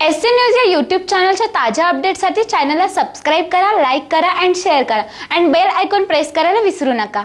S C news या YouTube चॅनलच्या ताज्या अपडेटसाठी चॅनलला सबस्क्राईब करा लाईक करा अँड शेअर करा. अँड बेल आयकॉन प्रेस करायला विसरू नका.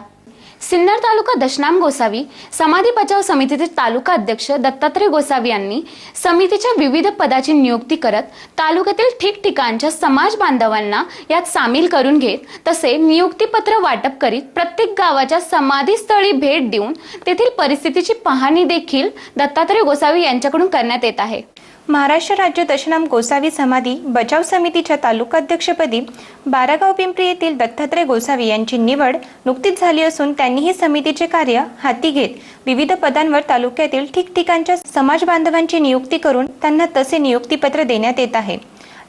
सिन्नर तालुका दशनाम गोसावी समाधी बचाव समितीचे तालुका अध्यक्ष दत्तात्रय गोसावी यांनी समितीच्या विविध पदाची नियुक्ती करत तालुक्यातील ठिकठिकाणच्या समाज बांधवांना यात सामील करून घेत तसे नियुक्तीपत्र वाटप करीत प्रत्येक गावाच्या समाधीस्थळी भेट देऊन तेथील परिस्थितीची पाहणी देखील दत्तात्रय गोसावी यांच्याकडून करण्यात येत आहे. महाराष्ट्र राज्य दशनाम गोसावी समाधी बचाव समितीच्या तालुकाध्यक्षपदी बारागाव पिंपरी येथील दत्तात्रय गोसावी यांची निवड नुकतीच झाली असून त्यांनीही समितीचे कार्य हाती घेत विविध पदांवर तालुक्यातील ठिकठिकाणच्या समाज बांधवांची नियुक्ती करून त्यांना तसे नियुक्तीपत्र देण्यात येत आहे.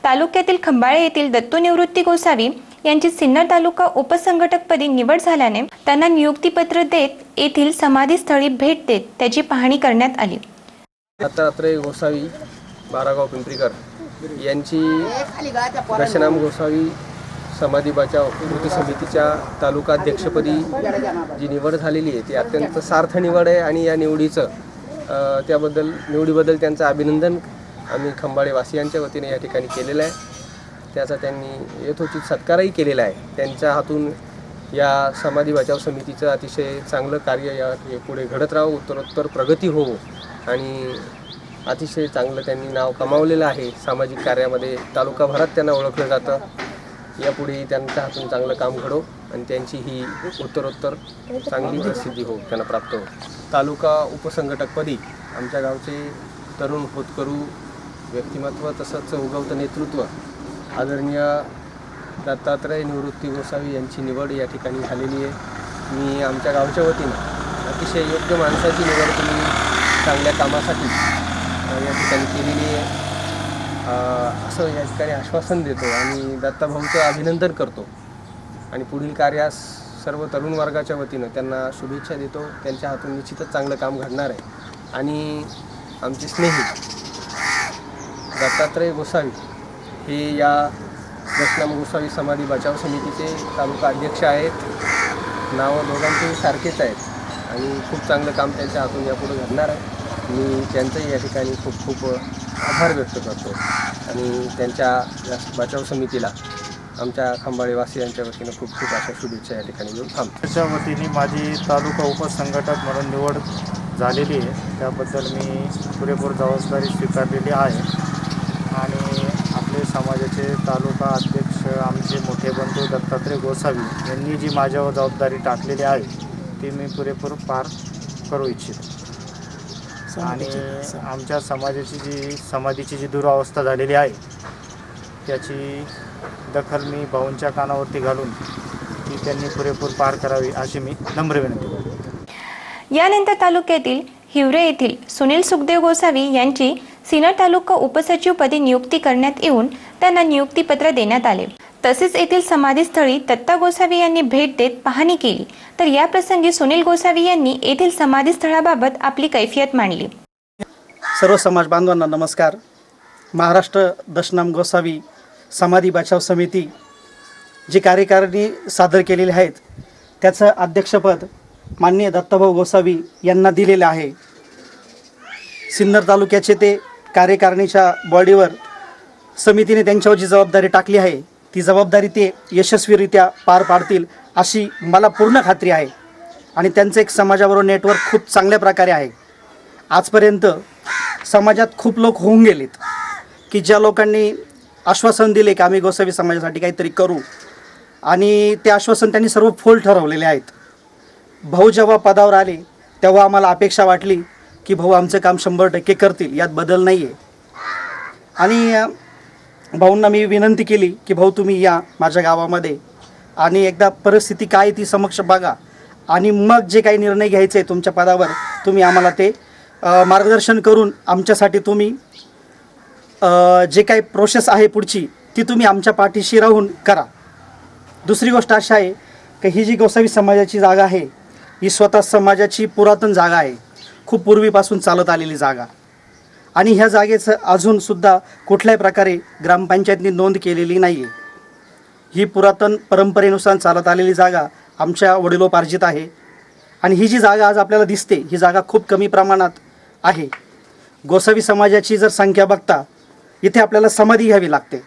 तालुक्यातील खंबाळे येथील दत्तू निवृत्ती गोसावी यांची सिन्नर तालुका उपसंघटकपदी निवड झाल्याने त्यांना नियुक्तीपत्र देत येथील समाधीस्थळी भेट देत त्याची पाहणी करण्यात आली. दत्तात्रय गोसावी बारागाव पिंपरीकर यांची दशनाम गोसावी समाधी बचाव कृती समितीच्या तालुकाध्यक्षपदी जी निवड झालेली आहे ती अत्यंत सार्थ निवड आहे आणि या निवडीचं त्याबद्दल निवडीबद्दल त्यांचं अभिनंदन आम्ही खंबाळेवासियांच्या वतीने या ठिकाणी केलेलं आहे. त्याचा त्यांनी यथोचित सत्कारही केलेला आहे. त्यांच्या हातून या समाधी बचाव समितीचं अतिशय चांगलं कार्य या पुढे घडत राहावं उत्तरोत्तर प्रगती होवो आणि अतिशय चांगलं त्यांनी नाव कमावलेलं आहे. सामाजिक कार्यामध्ये तालुकाभरात त्यांना ओळखलं जातं. यापुढे त्यांच्या हातून चांगलं काम घडो आणि त्यांची ही उत्तरोत्तर चांगली प्रसिद्धी हो त्यांना प्राप्त हो. तालुका उपसंघटकपदी आमच्या गावचे तरुण होतकरू व्यक्तिमत्व तसंच उगवतं नेतृत्व आदरणीय दत्तात्रय निवृत्ती गोसावी यांची निवड या ठिकाणी झालेली आहे. मी आमच्या गावच्या वतीनं अतिशय योग्य माणसाची निवड तुम्ही चांगल्या कामासाठी या ठिकाणी केलेली आहे असं या ठिकाणी आश्वासन देतो आणि दत्ताभाऊचं अभिनंदन करतो. आणि पुढील कार्यास सर्व तरुण वर्गाच्या वतीनं त्यांना शुभेच्छा देतो. त्यांच्या हातून निश्चितच चांगलं काम घडणार आहे. आणि आमचे स्नेही दत्तात्रय गोसावी हे या दशनाम गोसावी समाधी बचाव समितीचे तालुका अध्यक्ष आहेत. नावं दोघांचेही सारखेच आहेत. आणि खूप चांगलं काम त्यांच्या हातून यापुढे घडणार आहे. मी त्यांचंही या ठिकाणी खूप खूप आभार व्यक्त करतो. आणि त्यांच्या या बचाव समितीला आमच्या खंबाळेवासी यांच्या वतीनं खूप खूप अशा शुभेच्छा या ठिकाणी येऊन थांबतो. त्याच्या वतीने माझी तालुका उपसंघटक म्हणून निवड झालेली आहे. त्याबद्दल मी पुरेपूर जबाबदारी स्वीकारलेली आहे. आणि आपले समाजाचे तालुका अध्यक्ष आमचे मोठे बंधू दत्तात्रय गोसावी यांनी जी माझ्यावर जबाबदारी टाकलेली आहे ती मी पुरेपूर पार करू इच्छितो. आणि आमच्या समाजाची जी समाधीची जी दुरावस्था झालेली आहे त्याची दखल मी भाऊंच्या कानावरती घालून ती त्यांनी पुरेपूर पार करावी अशी मी नम्र विनंती करतो. यानंतर तालुक्यातील हिवरे येथील सुनील सुखदेव गोसावी यांची सिन्नर तालुका उपसचिवपदी नियुक्ती करण्यात येऊन त्यांना नियुक्तीपत्र देण्यात आले. तसेच येथील समाधीस्थळी दत्ता गोसावी यांनी भेट देत पाहणी केली. तर या प्रसंगी सुनील गोसावी यांनी येथील समाधीस्थळाबाबत आपली कैफियत मांडली. सर्व समाज बांधवांना नमस्कार. महाराष्ट्र दशनाम गोसावी समाधी बचाव समिती जी कार्यकारिणी सादर केलेली आहेत त्याचं अध्यक्षपद माननीय दत्ताभाऊ गोसावी यांना दिलेलं आहे. सिन्नर तालुक्याचे ते कार्यकारिणीच्या बॉडीवर समितीने त्यांच्यावर जी जबाबदारी टाकली आहे. ती जबाबदारी ते यशस्वीरित्या पार पाडतील अशी मला पूर्ण खात्री आहे. आणि त्यांचं एक समाजाबरोबर नेटवर्क खूप चांगल्या प्रकारे आहे. आजपर्यंत समाजात खूप लोक होऊन गेलेत की ज्या लोकांनी आश्वासन दिले की आम्ही गोसावी समाजासाठी काहीतरी करू. आणि ते आश्वासन त्यांनी सर्व फोल ठरवलेले आहेत. भाऊ जेव्हा पदावर आले तेव्हा आम्हाला अपेक्षा वाटली की भाऊ आमचं काम शंभर टक्के करतील यात बदल नाही आहे आणि भाऊंना मी विनंती केली की भाऊ तुम्ही या माझ्या गावामध्ये. आणि एकदा परिस्थिती काय ती समक्ष बघा. आणि मग जे काही निर्णय घ्यायचे आहे तुमच्या पदावर तुम्ही आम्हाला ते मार्गदर्शन करून आमच्यासाठी तुम्ही जे काही प्रोसेस आहे पुढची ती तुम्ही आमच्या पाठीशी राहून करा. दुसरी गोष्ट अशी आहे की ही जी गोसावी समाजाची जागा आहे ही स्वतः समाजाची पुरातन जागा आहे. खूप पूर्वीपासून चालत आलेली जागा. आणि ह्या जागेचं अजूनसुद्धा कुठल्याही प्रकारे ग्रामपंचायतनी नोंद केलेली नाही आहे ही पुरातन परंपरेनुसार चालत आलेली जागा आमच्या वडिलोपार्जित आहे. आणि ही जी जागा आज आपल्याला दिसते ही जागा खूप कमी प्रमाणात आहे. गोसावी समाजाची जर संख्या बघता इथे आपल्याला समाधी घ्यावी लागते.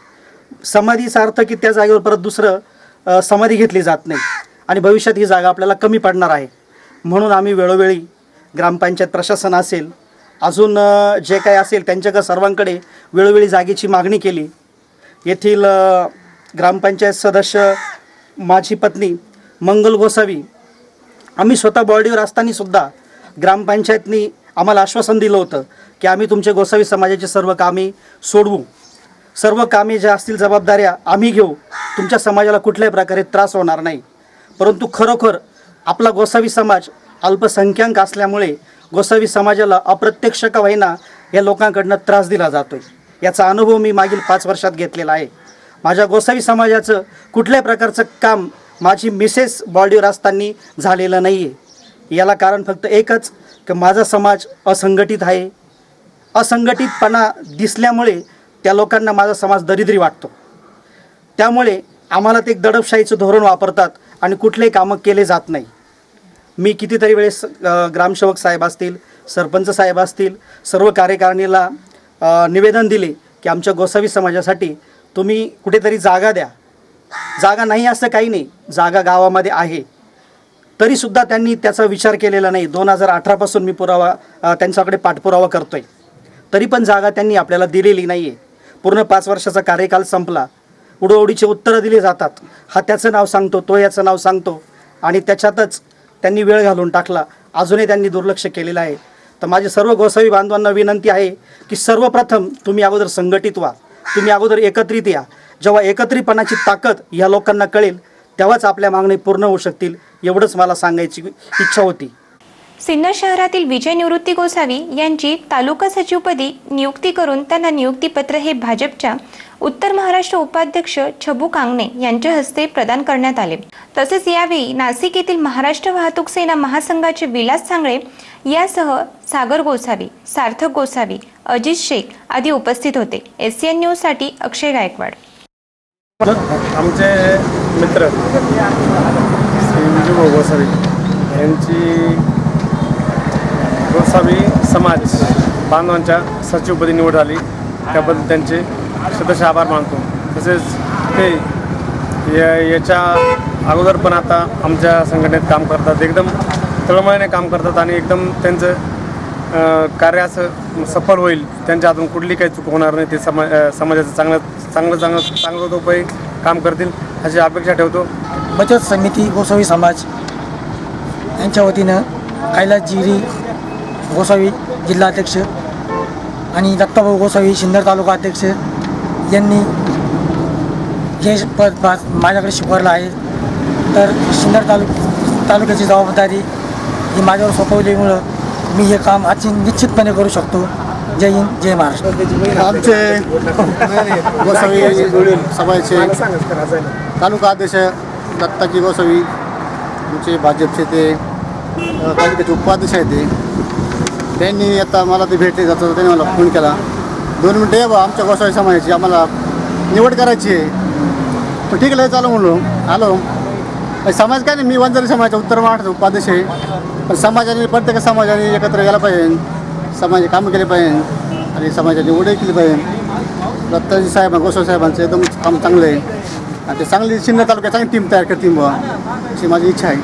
समाधीचा अर्थ की त्या जागेवर परत दुसरं समाधी घेतली जात नाही. आणि भविष्यात ही जागा आपल्याला कमी पडणार आहे. म्हणून आम्ही वेळोवेळी ग्रामपंचायत प्रशासन असेल अजून जे काही असेल त्यांच्याकडे सर्वांकडे वेळोवेळी जागेची मागणी केली. येथील ग्रामपंचायत सदस्य माझी पत्नी मंगल गोसावी आम्ही स्वतः बॉडीवर असताना सुद्धा ग्रामपंचायतनी आम्हाला आश्वासन दिलं होतं की आम्ही तुमचे गोसावी समाजाचे सर्व कामे सोडवू. सर्व कामे ज्या असतील जबाबदाऱ्या आम्ही घेऊ. तुमच्या समाजाला कुठल्याही प्रकारे त्रास होणार नाही. परंतु खरोखर आपला गोसावी समाज अल्पसंख्याक असल्यामुळे गोसावी समाजाला अप्रत्यक्ष का होईना या लोकांकडनं त्रास दिला जातो आहे याचा अनुभव मी मागील पाच वर्षात घेतलेला आहे. माझ्या गोसावी समाजाचं कुठल्याही प्रकारचं काम माझी मिसेस बॉडीवर असताना झालेलं नाही आहे याला कारण फक्त एकच की माझा समाज असंघटित आहे. असंघटितपणा दिसल्यामुळे त्या लोकांना माझा समाज दरिद्री वाटतो. त्यामुळे आम्हाला ते एक दडपशाहीचं धोरण वापरतात आणि कुठलेही कामं केले जात नाही. मी कितीतरी वेळेस ग्रामसेवक साहेब असतील सरपंच साहेब असतील सर्व कार्यकारिणीला निवेदन दिले की आमच्या गोसावी समाजासाठी तुम्ही कुठेतरी जागा द्या. जागा नाही असं काही नाही जागा गावामध्ये आहे. तरीसुद्धा त्यांनी त्याचा विचार केलेला नाही. दोन हजार अठरापासून मी पुरावा त्यांच्याकडे पाठपुरावा करतोय. तरी पण जागा त्यांनी आपल्याला दिलेली नाही आहे पूर्ण पाच वर्षाचा कार्यकाल संपला. उडोउडीचे उत्तरं दिली जातात. हा त्याचं नाव सांगतो तो याचं नाव सांगतो. आणि त्याच्यातच त्यांनी वेळ घालून टाकला. अजूनही त्यांनी दुर्लक्ष केलेलं आहे. तर माझे सर्व गोसावी बांधवांना विनंती आहे की सर्वप्रथम तुम्ही अगोदर संघटित व्हा. तुम्ही अगोदर एकत्रित या. जेव्हा एकत्रितपणाची ताकद या लोकांना कळेल तेव्हाच आपल्या मागणी पूर्ण होऊ शकतील एवढंच मला सांगायची इच्छा होती. सिन्नर शहरातील विजय निवृत्ती गोसावी यांची तालुका सचिवपदी नियुक्ती करून त्यांना नियुक्तीपत्र हे भाजपच्या उत्तर महाराष्ट्र उपाध्यक्ष छबू कांगणे यांच्या हस्ते प्रदान करण्यात आले. तसेच यावेळी नाशिक येथील महाराष्ट्र वाहतूक सेना महासंघाचे विलास सांगळे यासह सागर गोसावी सार्थक गोसावी अजित शेख आदी उपस्थित होते. एस सी एन न्यूजसाठी अक्षय गायकवाड. आमचे मित्र गोसावी यांची गोसावी समाज बांधवांच्या सचिवपदी निवड झाली. त्याबद्दल त्यांचे सदस्य आभार मानतो. तसेच ते या याच्या अगोदर पण आता आमच्या संघटनेत काम करतात. एकदम तळमळीने काम करतात आणि एकदम त्यांचं कार्य असं सफल होईल. त्यांच्या हातून कुठली काही चूक होणार नाही. ते समा समाजाचं चांगलं चांगलं चांगलं चांगलं उपाय काम करतील अशी अपेक्षा ठेवतो. बचत समिती गोसावी समाज यांच्या वतीनं कैलासजिरी गोसावी जिल्हाध्यक्ष आणि दत्ताभाऊ गोसावी सिन्नर तालुका अध्यक्ष यांनी हे पद माझ्याकडे शिकवलं आहे. तर सिन्नर तालुक तालुक्याची जबाबदारी ही माझ्यावर सोपवल्यामुळं मी हे काम आजची निश्चितपणे करू शकतो. जय हिंद जय महाराष्ट्र. आमचे गोसावी सभाचे तालुका अध्यक्ष दत्ताजी गोसावी आमचे भाजपचे ते तालुक्याचे उपाध्यक्ष आहेत ते. त्यांनी आता मला ते भेटले जातं त्यांनी मला फोन केला. दोन मिनटं या बा आमच्या गोसावी समाजाची आम्हाला निवड करायची आहे. पण ठीक आहे चालू म्हणलो. आलो समाज काय नाही मी वंजारी समाजाचा उत्तर महाराष्ट्र उपाध्यक्ष आहे. पण समाजाने प्रत्येक समाजाने एकत्र यायला पाहिजे. समाजाचे कामं केले पाहिजे. आणि समाजाची निवडही केली पाहिजे. दत्ताजी साहेब गोसावी साहेबांचं एकदम काम चांगलं आहे. आणि ते चांगली सिन्नर तालुक्यात चांगली टीम तयार करतील बुवा अशी माझी इच्छा आहे.